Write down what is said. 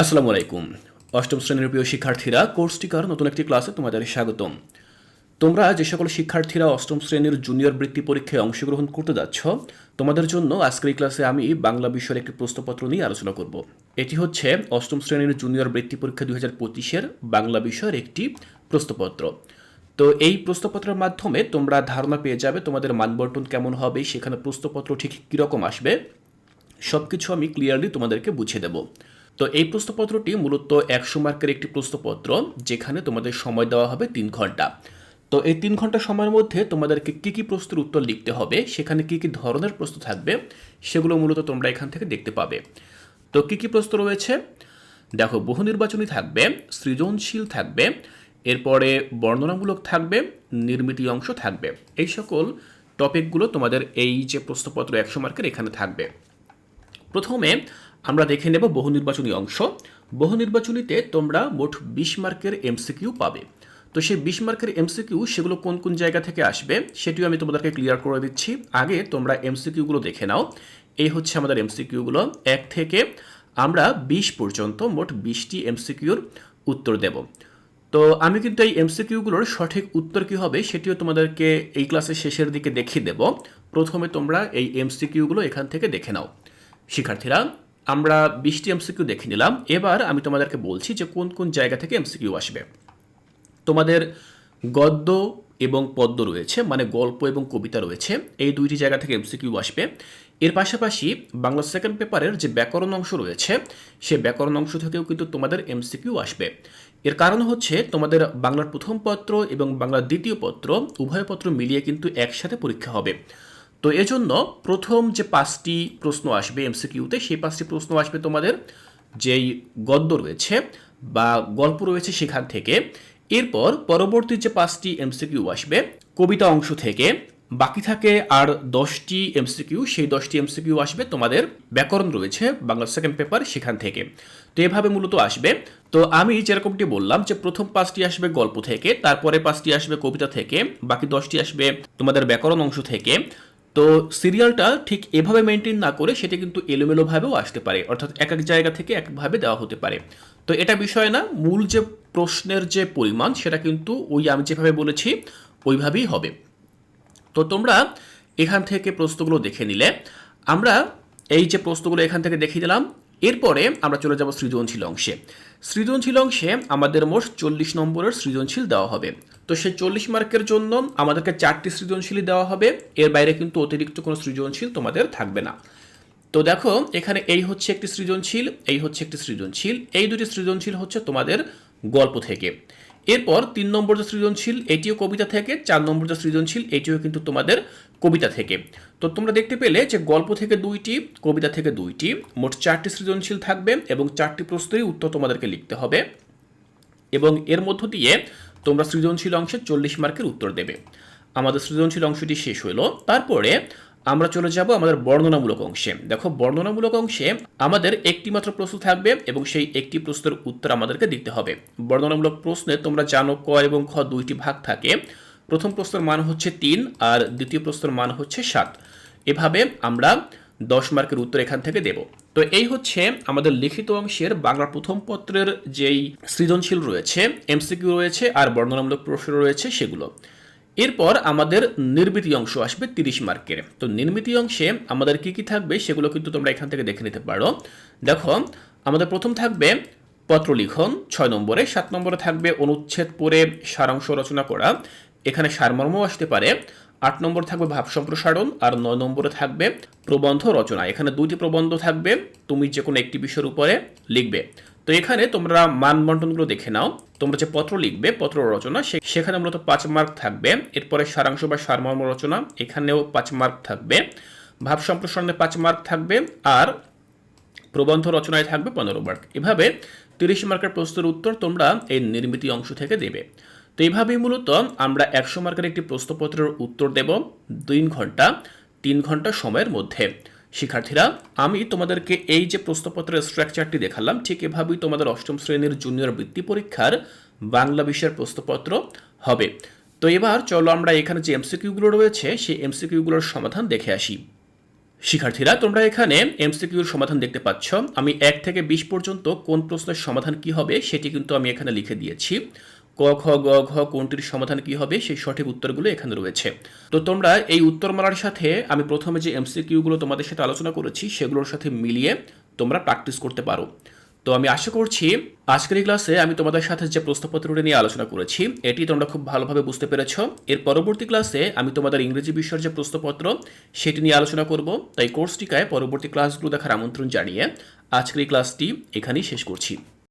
আসসালামু আলাইকুম অষ্টম শ্রেণির প্রিয় শিক্ষার্থীরা, কোর্স টিকার নতুন একটি ক্লাসে তোমাদের স্বাগতম। তোমরা যে সকল শিক্ষার্থীরা অষ্টম শ্রেণির জুনিয়র বৃত্তি পরীক্ষায় অংশগ্রহণ করতে যাচ্ছ, তোমাদের জন্য আজকের এই ক্লাসে আমি বাংলা বিষয়ের একটি প্রশ্নপত্র নিয়ে আলোচনা করব। এটি হচ্ছে অষ্টম শ্রেণির জুনিয়র বৃত্তি পরীক্ষা দুই হাজার পঁচিশের বাংলা বিষয়ের একটি প্রশ্নপত্র। তো এই প্রশ্নপত্রের মাধ্যমে তোমরা ধারণা পেয়ে যাবে তোমাদের মানবন্টন কেমন হবে, সেখানে প্রশ্নপত্র ঠিক কীরকম আসবে সব কিছু আমি ক্লিয়ারলি তোমাদেরকে বুঝিয়ে দেব। তো এই প্রশ্নপত্রটি মূলত একশো মার্কের একটি প্রশ্নপত্র, যেখানে তোমাদের সময় দেওয়া হবে তিন ঘণ্টা। তো এই তিন ঘণ্টা সময়ের মধ্যে তোমাদেরকে কী কী প্রশ্নের উত্তর লিখতে হবে, সেখানে কী কী ধরনের প্রশ্ন থাকবে, সেগুলো মূলত তোমরা এখান থেকে দেখতে পাবে। তো কী কী প্রশ্ন রয়েছে? দেখো, বহু নির্বাচনী থাকবে, সৃজনশীল থাকবে, এরপরে বর্ণনামূলক থাকবে, নির্মিতি অংশ থাকবে। এই সকল টপিকগুলো তোমাদের এই যে প্রশ্নপত্র একশো মার্কের এখানে থাকবে। প্রথমে আমরা দেখে নেব বহু নির্বাচনী অংশ। বহু নির্বাচনীতে তোমরা মোট বিশ মার্কের এমসিকিউ পাবে। তো সেই বিশ মার্কের এমসিকিউ সেগুলো কোন কোন জায়গা থেকে আসবে সেটিও আমি তোমাদেরকে ক্লিয়ার করে দিচ্ছি। আগে তোমরা এমসিকিউগুলো দেখে নাও। এই হচ্ছে আমাদের এমসিকিউগুলো এক থেকে আমরা বিশ পর্যন্ত মোট বিশটি এমসিকিউর উত্তর দেব। তো আমি কিন্তু এই এমসিকিউগুলোর সঠিক উত্তর কী হবে সেটিও তোমাদেরকে এই ক্লাসের শেষের দিকে দেখিয়ে দেব। প্রথমে তোমরা এই এমসিকিউগুলো এখান থেকে দেখে নাও। শিক্ষার্থীরা আমরা বিশটি এমসিকিউ দেখে নিলাম। এবার আমি তোমাদেরকে বলছি যে কোন কোন জায়গা থেকে এমসিকিউ আসবে। তোমাদের গদ্য এবং পদ্য রয়েছে মানে গল্প এবং কবিতা রয়েছে, এই দুইটি জায়গা থেকে এমসিকিউ আসবে। এর পাশাপাশি বাংলা সেকেন্ড পেপারের যে ব্যাকরণ অংশ রয়েছে, সে ব্যাকরণ অংশ থেকেও কিন্তু তোমাদের এমসিকিউ আসবে। এর কারণ হচ্ছে তোমাদের বাংলার প্রথম পত্র এবং বাংলার দ্বিতীয় পত্র উভয় পত্র মিলিয়ে কিন্তু একসাথে পরীক্ষা হবে। তো এজন্য প্রথম যে পাঁচটি প্রশ্ন আসবে এমসিকিউতে, সেই পাঁচটি প্রশ্ন আসবে তোমাদের। যেই গদ্য রয়েছে বা গল্প রয়েছে সেখান থেকে। এরপর পরবর্তী যে পাঁচটি এমসিকিউ আসবে, কবিতা অংশ থেকে, বাকি থাকে আর দশটি এমসিকিউ, সেই দশটি এমসিকিউ আসবে তোমাদের। ব্যাকরণ রয়েছে বাংলা সেকেন্ড পেপার সেখান থেকে। তো এভাবে মূলত আসবে। তো আমি যেরকমটি বললাম যে প্রথম পাঁচটি আসবে গল্প থেকে, তারপরে পাঁচটি আসবে কবিতা থেকে, বাকি দশটি আসবে তোমাদের ব্যাকরণ অংশ থেকে। তো সিরিয়ালটা ঠিক এভাবে মেনটেন না করে সেটা কিন্তু এলোমেলোভাবেও আসতে পারে, অর্থাৎ এক এক জায়গা থেকে একভাবে দেওয়া হতে পারে। তো এটা বিষয় না, মূল যে প্রশ্নের যে পরিমাণ সেটা কিন্তু ওই আমি যেভাবে বলেছি, ওইভাবেই হবে। তো তোমরা এখান থেকে প্রশ্নগুলো দেখে নিলে। আমরা এই যে প্রশ্নগুলো এখান থেকে দেখিয়ে দিলাম এরপরে আমরা চলে যাব সৃজনশীল অংশে। সৃজনশীল অংশে আমাদের মোট চল্লিশ নম্বরের সৃজনশীল দেওয়া হবে। তো সে চল্লিশ মার্কের জন্য আমাদেরকে চারটি সৃজনশীলই দেওয়া হবে। এর বাইরে কিন্তু অতিরিক্ত কোনো সৃজনশীল তোমাদের থাকবে না। তো দেখো, এখানে এই হচ্ছে একটি সৃজনশীল, এই হচ্ছে একটি সৃজনশীল, এই দুটি সৃজনশীল হচ্ছে তোমাদের গল্প থেকে। এরপর তিন নম্বর যে সৃজনশীল, এটিও কবিতা থেকে, চার নম্বর যে সৃজনশীল, এটিও কিন্তু তোমাদের কবিতা থেকে। তো তোমরা দেখতে পেলে যে গল্প থেকে দুইটি, কবিতা থেকে দুইটি, মোট চারটি সৃজনশীল থাকবে এবং চারটি প্রশ্নেরই উত্তর তোমাদেরকে লিখতে হবে এবং এর মধ্য দিয়ে তোমরা সৃজনশীল অংশে চল্লিশ মার্কের উত্তর দেবে। আমাদের সৃজনশীল অংশটি শেষ হলো, তারপরে আমরা চলে যাব আমাদের বর্ণনামূলক অংশে। দেখো, বর্ণনামূলক অংশে আমাদের একটি মাত্র প্রশ্ন থাকবে এবং সেই একটি প্রশ্নের উত্তর আমাদেরকে দিতে হবে। বর্ণনামূলক প্রশ্নে তোমরা জানো ক এবং খ দুইটি ভাগ থাকে। প্রথম প্রশ্নের মান হচ্ছে তিন আর দ্বিতীয় প্রশ্নের মান হচ্ছে সাত। এভাবে আমরা দশ মার্কের উত্তর এখান থেকে দেব। তো এই হচ্ছে আমাদের লিখিত অংশের বাংলা প্রথম পত্রের যেই সৃজনশীল রয়েছে, এমসিকিউ রয়েছে আর বর্ণনামূলক প্রশ্ন রয়েছে সেগুলো। এরপর আমাদের নির্মিতি অংশ আসবে তিরিশ মার্কের। তো নির্মিতি অংশে আমাদের কি কি থাকবে সেগুলো কিন্তু তোমরা এখান থেকে দেখে নিতে পারো। দেখো, আমাদের প্রথম থাকবে পত্র লিখন ছয় নম্বরে। সাত নম্বরে থাকবে অনুচ্ছেদ পড়ে সারাংশ রচনা করা। এখানে সারমর্ম আসতে পারে। আট নম্বর থাকবে ভাব সম্প্রসারণ আর নয় নম্বরে থাকবে প্রবন্ধ রচনা। এখানে দুইটি প্রবন্ধ থাকবে। তুমি যে কোনো একটি বিষয়ের উপরে লিখবে। তো এখানে তোমরা মানবন্টনগুলো দেখে নাও। তোমরা যে পত্র লিখবে, পত্র রচনা সেখানে মূলত পাঁচ মার্ক থাকবে। এরপরে সারাংশ বা সারমর্ম রচনা, এখানেও পাঁচ মার্ক থাকবে। ভাব সম্প্রসারণে পাঁচ মার্ক থাকবে আর প্রবন্ধ রচনায় থাকবে পনেরো মার্ক। এভাবে তিরিশ মার্কের প্রশ্নের উত্তর তোমরা এই নির্মিতি অংশ থেকে দেবে। তো এইভাবেই মূলত আমরা একশো মার্কের একটি প্রশ্নপত্রের উত্তর দেব দুই ঘণ্টা, তিন ঘণ্টা সময়ের মধ্যে। শিক্ষার্থীরা, আমি তোমাদেরকে এই যে প্রশ্নপত্রের স্ট্রাকচারটি দেখালাম, ঠিক এভাবেই তোমাদের অষ্টম শ্রেণির জুনিয়র বৃত্তি পরীক্ষার বাংলা বিষয়ের প্রশ্নপত্র হবে। তো এবার চলো আমরা এখানে যে এমসিকিউগুলো রয়েছে, সেই এমসিকিউগুলোর সমাধান দেখে আসি। শিক্ষার্থীরা, তোমরা এখানে এমসিকিউর সমাধান দেখতে পাচ্ছ। আমি এক থেকে বিশ পর্যন্ত কোন প্রশ্নের সমাধান কি হবে, সেটি কিন্তু আমি এখানে লিখে দিয়েছি। ক, খ, গ, ঘ কোনটির সমাধান কি হবে? সেই সঠিক উত্তরগুলো এখানে রয়েছে। তো তোমরা এই উত্তর উত্তরমালার সাথে আমি প্রথমে যে এমসিকিউগুলো তোমাদের সাথে আলোচনা করেছি, সেগুলোর সাথে মিলিয়ে তোমরা প্র্যাকটিস করতে পারো। তো আমি আশা করছি আজকের এই ক্লাসে আমি তোমাদের সাথে যে প্রশ্নপত্রটি নিয়ে আলোচনা করেছি, এটি তোমরা খুব ভালোভাবে বুঝতে পেরেছ। এর পরবর্তী ক্লাসে আমি তোমাদের ইংরেজি বিষয়ের যে প্রশ্নপত্র, সেটি নিয়ে আলোচনা করব। তাই কোর্সটিকায় পরবর্তী ক্লাসগুলো দেখার আমন্ত্রণ জানিয়ে আজকের এই ক্লাসটি এখানেই শেষ করছি।